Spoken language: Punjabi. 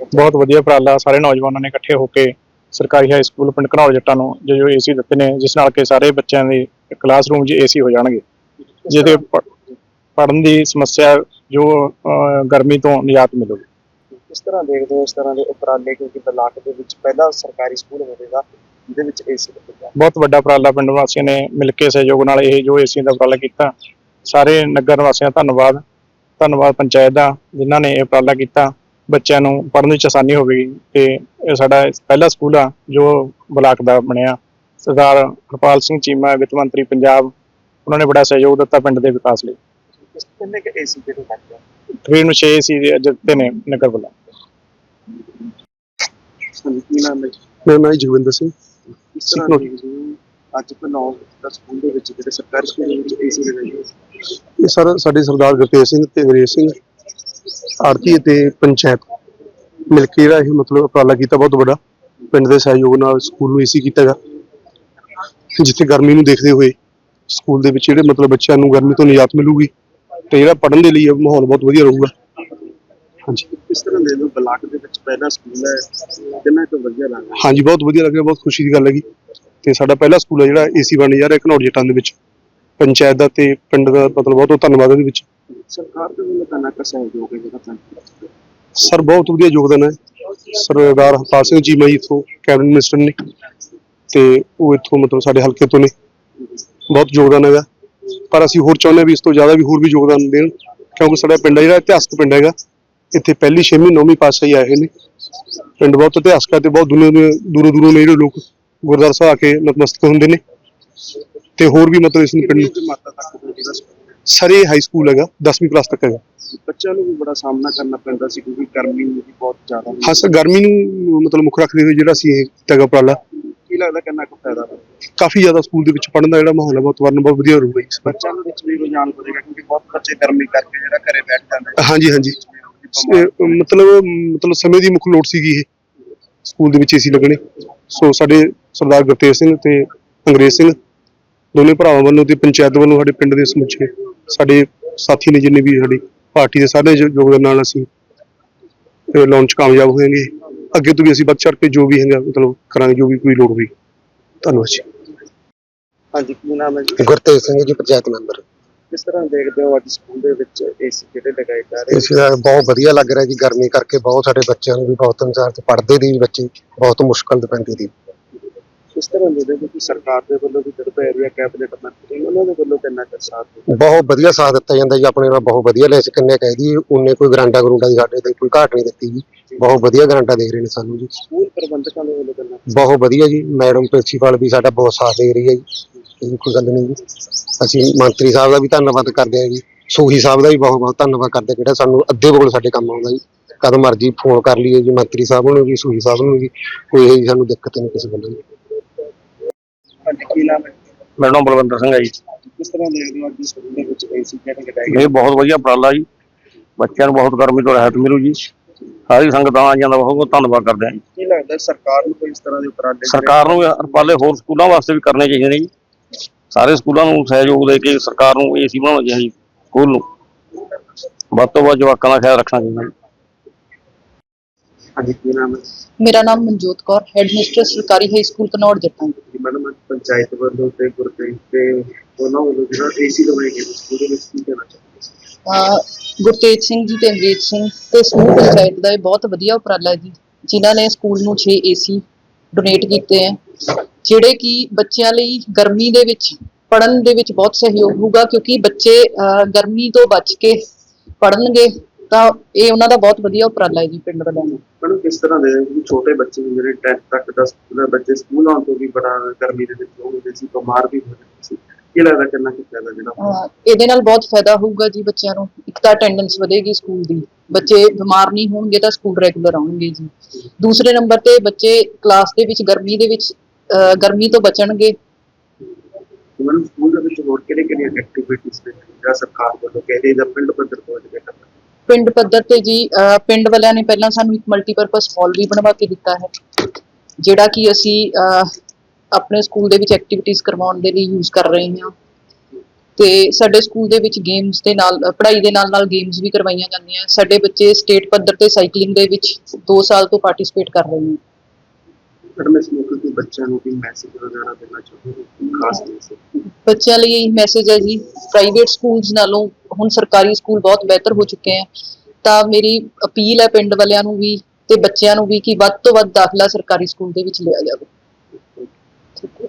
ਬਹੁਤ ਵਧੀਆ ਉਪਰਾਲਾ ਸਾਰੇ ਨੌਜਵਾਨਾਂ ਨੇ ਇਕੱਠੇ ਹੋ ਕੇ ਸਰਕਾਰੀ ਹਾਈ ਸਕੂਲ ਪਿੰਡ ਘਨੌਰ ਜੱਟਾਂ ਨੂੰ ਜੋ ਜੋ ਏਸੀ ਦਿੱਤੇ ਨੇ ਜਿਸ ਨਾਲ ਕਿ ਸਾਰੇ ਬੱਚਿਆਂ ਦੇ ਕਲਾਸਰੂਮ 'ਚ ਏਸੀ ਹੋ ਜਾਣਗੇ। ਜਿਹਦੇ ਪੜਨ ਦੀ ਸਮੱਸਿਆ ਜੋ ਗਰਮੀ ਤੋਂ ਨਿਜਾਤ ਮਿਲੂਗੀ। ਕਿਸ ਤਰ੍ਹਾਂ ਦੇਖਦੇ ਹੋ ਇਸ ਤਰ੍ਹਾਂ ਦੇ ਉਪਰਾਲੇ? ਕਿਉਂਕਿ ਬਲਾਕ ਦੇ ਵਿੱਚ ਪਹਿਲਾ ਸਰਕਾਰੀ ਸਕੂਲ ਹੋਵੇਗਾ ਜਿਹਦੇ ਵਿੱਚ ਏਸੀ ਲੱਗੇਗਾ ਬਹੁਤ ਵੱਡਾ ਉਪਰਾਲਾ ਪਿੰਡ ਵਾਸੀਆਂ ਨੇ ਮਿਲ ਕੇ ਸਹਿਯੋਗ ਨਾਲ ਇਹ ਜੋ ਏਸੀ ਦਾ ਉਪਰਾਲਾ ਕੀਤਾ ਸਾਰੇ ਨਗਰ ਵਾਸੀਆਂ ਧੰਨਵਾਦ। ਧੰਨਵਾਦ ਪੰਚਾਇਤ ਦਾ ਜਿਨ੍ਹਾਂ ਨੇ ਇਹ ਉਪਰਾਲਾ ਕੀਤਾ। ਬੱਚਿਆਂ ਨੂੰ ਪੜ੍ਹਨ ਵਿੱਚ ਆਸਾਨੀ ਹੋਵੇਗੀ ਤੇ ਇਹ ਸਾਡਾ ਪਹਿਲਾ ਸਕੂਲ ਆ ਜੋ ਬਲਾਕ ਦਾ ਬਣਿਆ ਸਰਦਾਰ ਹਰਪਾਲ ਸਿੰਘ ਚੀਮਾ ਵਿੱਤ ਮੰਤਰੀ ਪੰਜਾਬ ਉਹਨਾਂ ਨੇ ਬੜਾ ਸਹਿਯੋਗ ਦਿੱਤਾ ਪਿੰਡ ਦੇ ਵਿਕਾਸ ਲਈ ਕਿਸ ਕਿੰਨੇ ਕਿ ਏਸੀ ਜਿਹੜੇ ਲੱਗਦੇ ਆ? ਤਕਰੀਬਨ 6 ਏਸੀ ਦਿੱਤੇ ਨੇ ਨਗਰ ਵੱਲੋਂ? ਮੇਰਾ ਨਾਮ ਜਗਵਿੰਦਰ ਸਿੰਘ ਕਿਸ ਤਰ੍ਹਾਂ ਸਿੱਖੋ। ਦੇਖਦੇ ਹੋ ਅੱਜ ਪਨੌਰ ਦਾ ਸਕੂਲ ਦੇ ਵਿੱਚ ਜਿਹੜੇ ਸਰਕਾਰੀ ਸਕੂਲ ਦੇ ਵਿੱਚ ਏਸੀ ਲਗਾਏ ਹੋਏ ਸੀ। ਇਹ ਸਰ ਸਾਡੇ ਸਰਦਾਰ ਗੁਰਤੇਜ ਸਿੰਘ ਤੇ ਅੰਗਰੇਜ਼ ਸਿੰਘ ਆਰਤੀ ਤੇ ਪੰਚਾਇਤ ਮਿਲ ਕੇ ਜਿਹੜਾ ਇਹ ਮਤਲਬ ਉਪਰਾਲਾ ਕੀਤਾ ਬਹੁਤ ਵੱਡਾ ਪਿੰਡ ਦੇ ਸਹਿਯੋਗ ਨਾਲ ਸਕੂਲ ਨੂੰ ਏਸੀ ਕੀਤਾ ਗਾ। ਜਿੱਥੇ ਗਰਮੀ ਨੂੰ ਦੇਖਦੇ ਹੋਏ ਸਕੂਲ ਦੇ ਵਿੱਚ ਜਿਹੜੇ ਮਤਲਬ ਬੱਚਿਆਂ ਨੂੰ ਗਰਮੀ ਤੋਂ ਨਿਜਾਤ ਮਿਲੂਗੀ ਤੇ ਜਿਹੜਾ ਪੜ੍ਹਨ ਦੇ ਲਈ ਮਾਹੌਲ ਬਹੁਤ ਵਧੀਆ ਰਹੂਗਾ। ਹਾਂਜੀ। ਕਿਸ ਤਰ੍ਹਾਂ ਦੇ ਲੋ ਬਲਾਕ ਦੇ ਵਿੱਚ ਪਹਿਲਾ ਸਕੂਲ ਹੈ ਕਿੰਨਾ ਕੁ ਵਧੀਆ ਲੱਗਦਾ ਹਾਂਜੀ ਬਹੁਤ ਵਧੀਆ ਲੱਗਿਆ ਬਹੁਤ ਖੁਸ਼ੀ ਦੀ ਗੱਲ ਹੈਗੀ। ਤੇ ਸਾਡਾ ਪਹਿਲਾ ਸਕੂਲ ਹੈ ਜਿਹੜਾ ਏਸੀ ਬਣ ਜਾ ਰਿਹਾ ਘਨੌਰ ਜੱਟਾਂ ਦੇ ਵਿੱਚ। ਪੰਚਾਇਤ ਦਾ ਤੇ ਪਿੰਡ ਦਾ ਮਤਲਬ ਬਹੁਤ ਬਹੁਤ ਧੰਨਵਾਦ ਇਹਦੇ ਵਿੱਚ। ਸਰਕਾਰ ਦੇ ਵੱਲੋਂ ਕਿੰਨਾ ਕੁ ਸਹਿਯੋਗ ਹੈ ਜਿਹੜਾ ਤੁਹਾਨੂੰ ਸਰ, ਬਹੁਤ ਵਧੀਆ ਯੋਗਦਾਨ ਹੈ। ਸਰਦਾਰ ਹਰਪਾਲ ਸਿੰਘ ਜੀ ਮੈਂ ਇਥੋਂ ਕੈਬਨਿਟ ਮਿਨਿਸਟਰ ਨੇ ਤੇ ਉਹ ਇੱਥੋਂ ਮਤਲਬ ਸਾਡੇ ਹਲਕੇ ਤੋਂ ਨੇ। ਬਹੁਤ ਯੋਗਦਾਨ ਹੈਗਾ। ਪਰ ਅਸੀਂ ਹੋਰ ਚਾਹੁੰਦੇ ਵੀ ਇਸ ਤੋਂ ਜ਼ਿਆਦਾ ਵੀ ਹੋਰ ਵੀ ਯੋਗਦਾਨ ਦੇਣ, ਕਿਉਂਕਿ ਸਾਡਾ ਪਿੰਡ ਜਿਹੜਾ ਇਤਿਹਾਸਕ ਪਿੰਡ ਹੈਗਾ। ਇੱਥੇ ਪਹਿਲੀ ਛੇਵੀਂ ਨੌਵੀਂ ਪਾਤਸ਼ਾਹੀ ਆਏ ਹੋਏ ਨੇ। ਪਿੰਡ ਬਹੁਤ ਇਤਿਹਾਸਕ ਹੈ ਤੇ ਬਹੁਤ ਦੁਨੀਆ ਦੇ ਦੂਰੋਂ ਦੂਰੋਂ ਨੇ ਜਿਹੜੇ ਲੋਕ ਗੁਰਦੁਆਰਾ ਸਾਹਿਬ ਆ ਕੇ ਨਤਮਸਤਕ ਹੁੰਦੇ ਨੇ। ਤੇ ਹੋਰ ਵੀ ਮਤਲਬ ਇਸ ਨੂੰ ਪਿੰਡ ਕਿੰਨੀ ਸਾਰੇ ਹਾਈ ਸਕੂਲ ਹੈਗਾ 10ਵੀਂ ਕਲਾਸ ਤੱਕ ਹੈਗਾ। ਬੱਚਿਆਂ ਨੂੰ ਵੀ ਬੜਾ ਸਾਹਮਣਾ ਕਰਨਾ ਪੈਂਦਾ ਸੀ ਕਿਉਂਕਿ ਗਰਮੀ ਵੀ ਬਹੁਤ ਜ਼ਿਆਦਾ ਹਾਂ ਸਰ ਗਰਮੀ ਨੂੰ ਮਤਲਬ ਮੁੱਖ ਰੱਖਦੇ ਹੋਏ ਜਿਹੜਾ ਅਸੀਂ ਇਹ ਕੀਤਾ ਗਾ ਉਪਰਾਲਾ। ਕੀ ਲੱਗਦਾ ਕਿੰਨਾ ਕੁ ਫਾਇਦਾ? ਕਾਫੀ ਜ਼ਿਆਦਾ ਸਕੂਲ ਦੇ ਵਿੱਚ ਪੜ੍ਹਨ ਦਾ ਜਿਹੜਾ ਮਾਹੌਲ ਹੈ ਵਾਤਾਵਰਨ ਬਹੁਤ ਵਧੀਆ ਰਹੂਗਾ ਇਸ ਬੱਚਿਆਂ ਦੇ ਵਿੱਚ ਵੀ ਰੁਝਾਨ ਵਧੇਗਾ ਕਿਉਂਕਿ ਬਹੁਤ ਬੱਚੇ ਗਰਮੀ ਕਰਕੇ ਜਿਹੜਾ ਘਰੇ ਬੈਠ ਜਾਂਦੇ ਹਾਂਜੀ ਹਾਂਜੀ। ਮਤਲਬ ਮਤਲਬ ਸਮੇਂ ਦੀ ਮੁੱਖ ਲੋੜ ਸੀਗੀ ਇਹ ਸਕੂਲ ਦੇ ਵਿੱਚ ਏਸੀ ਲੱਗਣੇ। ਸੋ ਸਾਡੇ ਸਰਦਾਰ ਗੁਰਤੇਜ ਸਿੰਘ ਤੇ ਅੰਗਰੇਜ਼ ਸਿੰਘ ਦੋਨੇ ਭਰਾਵਾਂ ਵੱਲੋਂ ਤੇ ਪੰਚਾਇਤ ਵੱਲੋਂ ਸਾਡੇ ਪਿੰਡ ਦੇ ਸਮੁੱਚੇ ਸਾਡੇ ਸਾਥੀ ਨੇ ਜਿੰਨੇ ਵੀ ਸਾਡੀ ਪਾਰਟੀ ਦੇ ਸਾਰੇ ਯੋਗਦਾਨ ਨਾਲ ਅਸੀਂ ਲਾਂਚ ਕਾਮਯਾਬ ਹੋਵਾਂਗੇ ਅੱਗੇ ਤੋਂ ਵੀ ਅਸੀਂ ਵੱਧ ਚੜ੍ਹ ਕੇ ਜੋ ਵੀ ਹੈਗਾ ਮਤਲਬ ਕਰਾਂਗੇ ਜੋ ਵੀ ਕੋਈ ਲੋੜ ਹੋਈ। ਧੰਨਵਾਦ ਜੀ। ਹਾਂਜੀ ਕੀ ਨਾਮ ਹੈ ਜੀ? ਗੁਰਤੇਜ ਸਿੰਘ ਜੀ ਪੰਚਾਇਤ ਮੈਂਬਰ। ਕਿਸ ਤਰ੍ਹਾਂ ਦੇਖਦੇ ਹੋ ਅੱਜ ਸਕੂਲ ਦੇ ਵਿੱਚ ਏਸੀ ਜਿਹੜੇ ਲਗਾਏ ਜਾ ਰਹੇ? ਇਸ ਦਾ ਬਹੁਤ ਵਧੀਆ ਲੱਗ ਰਿਹਾ ਜੀ ਗਰਮੀ ਕਰਕੇ ਬਹੁਤ ਸਾਡੇ ਬੱਚਿਆਂ ਨੂੰ ਵੀ ਬਹੁਤ ਅਨੁਸਾਰ ਤੇ ਪੜ੍ਹਦੇ ਦੀ ਬੱਚੇ ਬਹੁਤ ਮੁਸ਼ਕਲ ਪੈਂਦੀ ਦੀ। ਕਿਸ ਤਰ੍ਹਾਂ ਦੇ ਦੇਖਦੇ ਕਿ ਸਰਕਾਰ ਦੇ ਵੱਲੋਂ ਵੀ ਜਿਹੜੇ ਪੈ ਰਿਹਾ ਕੈਬਨਿਟ ਮੰਤਰੀ ਉਹਨਾਂ ਦੇ ਵੱਲੋਂ ਕਿੰਨਾ ਕੁ ਸਾਥ ਦੇ ਬਹੁਤ ਵਧੀਆ ਸਾਥ ਦਿੱਤਾ ਜਾਂਦਾ ਜੀ ਆਪਣੇ ਨਾਲ ਬਹੁਤ ਵਧੀਆ ਲੈ ਕਿੰਨੇ ਕਹਿ ਦੀ ਉਹਨੇ ਕੋਈ ਗਰੰਟਾ ਗਰੂੰਟਾ ਦੀ ਸਾਡੇ ਤੇ ਕੋਈ ਘਾਟ ਨਹੀਂ ਦਿੱਤੀ ਜੀ ਬਹੁਤ ਵਧੀਆ ਗਰੰਟਾ ਦੇ ਰਹੇ ਨੇ ਸਾਨੂੰ ਜੀ। ਸਕੂਲ ਪ੍ਰਬੰਧਕਾਂ ਦੇ ਵੱਲੋਂ ਕਿੰਨਾ ਬਹੁਤ ਵਧੀਆ ਜੀ ਮੈਡਮ ਪ੍ਰਿੰਸੀਪਲ ਵੀ ਸਾਡਾ ਬਹੁਤ ਸਾਥ ਦੇ ਰਹੀ ਹੈ ਜੀ ਇਹ ਕੋਈ ਗੱਲ ਨਹੀਂ ਜੀ। ਅਸੀਂ ਮੰਤਰੀ ਸਾਹਿਬ ਦਾ ਵੀ ਧੰਨਵਾਦ ਕਰਦੇ ਹਾਂ ਜੀ ਸੂਹੀ ਸਾਹਿਬ ਦਾ ਵੀ ਬਹੁਤ ਬਹੁਤ ਧੰਨਵਾਦ ਕਰਦੇ ਹਾਂ, ਜਿਹੜਾ ਸਾਨੂੰ ਅੱਧੇ ਕੋਲ ਸਾਡੇ ਕੰਮ ਆਉਂਦਾ ਜੀ। ਕਦੋਂ ਮਰਜ਼ੀ ਫੋਨ ਕਰ ਲਈਏ ਜੀ ਮੰਤਰੀ ਸਾਹਿਬ ਨੂੰ ਵੀ ਸੂਹੀ ਸਾਹਿਬ ਨੂੰ ਵੀ ਕੋਈ ਇਹੋ ਜਿਹੀ ਸਾਨੂੰ ਦਿੱਕਤ ਨਹੀਂ ਕਿਸੇ ਗੱਲੋਂ ਜੀ। ਹਾਂਜੀ ਕੀ ਨਾਮ ਹੈ? ਮੇਰਾ ਨਾਮ ਬਲਵੰਦਰ ਸਿੰਘ ਹੈ ਜੀ। ਕਿਸ ਤਰ੍ਹਾਂ ਦੇਖਦੇ ਹੋ ਅੱਜ ਸਕੂਲ ਦੇ ਵਿੱਚ ਏਸੀ ਜਿਹੜੇ ਲਗਾਏ ਗਏ ਇਹ ਬਹੁਤ ਵਧੀਆ ਉਪਰਾਲਾ ਜੀ। ਬੱਚਿਆਂ ਨੂੰ ਬਹੁਤ ਗਰਮੀ ਤੋਂ ਰਾਹਤ ਮਿਲੂ ਜੀ। ਸਾਰੀ ਸੰਗਤਾਂ ਆ ਜਾਂਦਾ ਬਹੁਤ ਬਹੁਤ ਧੰਨਵਾਦ ਕਰਦੇ ਹਾਂ ਜੀ। ਕੀ ਲੱਗਦਾ ਸਰਕਾਰ ਨੂੰ ਕੋਈ ਇਸ ਤਰ੍ਹਾਂ ਦੇ ਉਪਰਾਲੇ ਸਰਕਾਰ ਨੂੰ ਹਰਪਾਲੇ ਹੋਰ ਸਕੂਲਾਂ ਵਾਸਤੇ ਵੀ ਕਰਨੇ ਚਾਹੀਦੇ ਨੇ ਜੀ। ਸਾਰੇ ਸਕੂਲਾਂ ਨੂੰ ਸਹਿਯੋਗ ਦੇ ਕੇ ਸਰਕਾਰ ਨੂੰ ਏਸੀ ਬਣਾਉਣਾ ਚਾਹੀਦਾ ਜੀ ਸਕੂਲ ਨੂੰ। ਵੱਧ ਤੋਂ ਵੱਧ ਜਵਾਕਾਂ ਦਾ ਖਿਆਲ ਰੱਖਣਾ ਚਾਹੀਦਾ ਜੀ। ਹਾਂਜੀ ਕੀ ਨਾਮ ਹੈ? ਮੇਰਾ ਨਾਮ ਮਨਜੋਤ ਕੌਰ ਹੈਡ ਮਿਸਟਰ ਸਰਕਾਰੀ high school Kanaur Jattan ji madam panchayat ਵੱਲੋਂ ਤੇ ਗੁਰਤੇਜ ਤੇ ਉਹਨਾਂ ਵੱਲੋਂ ਜਿਹੜਾ ਏਸੀ ਲਗਾਏ ਗਏ ਨੇ ਸਕੂਲ ਦੇ ਵਿੱਚ ਕੀ ਕਹਿਣਾ ਚਾਹੁੰਦੇ ਸੀ ਗੁਰਤੇਜ ਸਿੰਘ ਜੀ ਤੇ ਅੰਗਰੇਜ਼ ਸਿੰਘ ਤੇ ਸਮੂਹ ਪੰਚਾਇਤ ਦਾ ਇਹ ਬਹੁਤ ਵਧੀਆ ਉਪਰਾਲਾ ਜੀ ਜਿਨ੍ਹਾਂ ਨੇ ਸਕੂਲ ਨੂੰ 6 ਏਸੀ ਡੋਨੇਟ ਕੀਤੇ ਹੈ ਜਿਹੜੇ ਕਿ ਬੱਚਿਆਂ ਲਈ ਗਰਮੀ ਦੇ ਵਿੱਚ ਪੜਨ ਦੇ ਵਿੱਚ ਬਹੁਤ ਸਹਿਯੋਗ ਹੋਊਗਾ ਕਿਉਂਕਿ ਬੱਚੇ ਗਰਮੀ ਤੋਂ ਬਚ ਕੇ ਪੜਨਗੇ ਤਾਂ ਇਹ ਉਹਨਾਂ ਦਾ ਬਹੁਤ ਵਧੀਆ ਉਪਰਾਲਾ ਹੈ ਜੀ ਪਿੰਡ ਵਾਲਿਆਂ ਦਾ। ਮੈਡਮ ਕਿਸ ਤਰ੍ਹਾਂ ਦੇ ਛੋਟੇ ਬੱਚੇ ਜਿਹੜੇ 10th ਤੱਕ ਦਾ ਸਕੂਲ ਹੈ ਬੱਚੇ ਸਕੂਲ ਆਉਣ ਤੋਂ ਵੀ ਬੜਾ ਗਰਮੀ ਦੇ ਵਿੱਚ ਉਹ ਹੁੰਦੇ ਸੀ ਬਿਮਾਰ ਵੀ ਹੋ ਜਾਂਦੇ ਸੀ। ਕੀ ਲੱਗਦਾ ਕਿੰਨਾ ਕੁ ਫਾਇਦਾ ਜਿਹੜਾ ਇਹਦੇ ਨਾਲ ਬਹੁਤ ਫਾਇਦਾ ਹੋਊਗਾ ਜੀ ਬੱਚਿਆਂ ਨੂੰ। ਇੱਕ ਤਾਂ ਅਟੈਂਡੈਂਸ ਵਧੇਗੀ ਸਕੂਲ ਦੀ। ਬੱਚੇ ਬਿਮਾਰ ਨਹੀਂ ਹੋਣਗੇ ਤਾਂ ਸਕੂਲ ਰੈਗੂਲਰ ਆਉਣਗੇ ਜੀ। ਦੂਸਰੇ ਨੰਬਰ ਤੇ ਬੱਚੇ ਕਲਾਸ ਦੇ ਵਿੱਚ ਗਰਮੀ ਦੇ ਵਿੱਚ ਗਰਮੀ ਤੋਂ ਬਚਣਗੇ। ਮੈਡਮ ਸਕੂਲ ਦੇ ਵਿੱਚ ਹੋਰ ਕਿਹੜੇ ਕਿਹੜੀਆਂ ਐਕਟੀਵਿਟੀਜ਼ ਨੇ? ਜਿਹੜਾ ਸਰਕਾਰ ਵੱਲੋਂ ਕਹਿ ਰਹੀ ਜਾਂ ਪਿੰਡ ਪੱਧਰ ਤੋਂ ਜਿਹੜੇ ਕਰਨਾ ਪਿੰਡ ਪੱਧਰ ਤੇ ਜੀ ਅਹ ਪਿੰਡ ਵਾਲਿਆਂ ਨੇ ਪਹਿਲਾਂ ਸਾਨੂੰ ਇੱਕ ਮਲਟੀਪਰਪਸ ਹਾਲ ਵੀ ਬਣਵਾ ਕੇ ਦਿੱਤਾ ਹੈ ਜਿਹੜਾ ਕਿ ਅਸੀਂ ਅਹ ਆਪਣੇ ਸਕੂਲ ਦੇ ਵਿੱਚ ਐਕਟੀਵਿਟੀਜ਼ ਕਰਵਾਉਣ ਦੇ ਲਈ ਯੂਜ਼ ਕਰ ਰਹੇ ਹਾਂ। ਤੇ ਸਾਡੇ ਸਕੂਲ ਦੇ ਵਿੱਚ ਗੇਮਸ ਦੇ ਨਾਲ ਅ, ਪੜ੍ਹਾਈ ਦੇ ਨਾਲ ਨਾਲ ਗੇਮਸ ਵੀ ਕਰਵਾਈਆਂ ਜਾਂਦੀਆਂ। ਸਾਡੇ ਬੱਚੇ ਸਟੇਟ ਪੱਧਰ ਤੇ ਸਾਈਕਲਿੰਗ ਦੇ ਵਿੱਚ 2 ਸਾਲ ਤੋਂ ਪਾਰਟਿਸਿਪੇਟ ਕਰ ਰਹੇ ਨੇ। ਮੈਡਮ ਇਸ ਮੌਕੇ ਤੇ ਬੱਚਿਆਂ ਨੂੰ ਵੀ ਮੈਸੇਜ ਵਗੈਰਾ ਦੇਣਾ ਚਾਹੁੰਦੇ ਹੋ? ਬੱਚਿਆਂ ਲਈ ਇਹ ਮੈਸੇਜ ਹੈ ਜੀ ਪ੍ਰਾਈਵੇਟ ਸਕੂਲਸ ਨਾਲੋਂ ਹੁਣ ਸਰਕਾਰੀ ਸਕੂਲ ਬਹੁਤ ਬਿਹਤਰ ਹੋ ਚੁੱਕੇ ਹੈ ਤਾਂ ਮੇਰੀ ਅਪੀਲ ਹੈ ਪਿੰਡ ਵਾਲਿਆਂ ਨੂੰ ਵੀ ਤੇ ਬੱਚਿਆਂ ਨੂੰ ਵੀ ਕਿ ਵੱਧ ਤੋਂ ਵੱਧ ਦਾਖਲਾ ਸਰਕਾਰੀ ਸਕੂਲ ਦੇ ਵਿੱਚ ਲਿਆ ਜਾਵੇ। ਠੀਕ ਹੈ।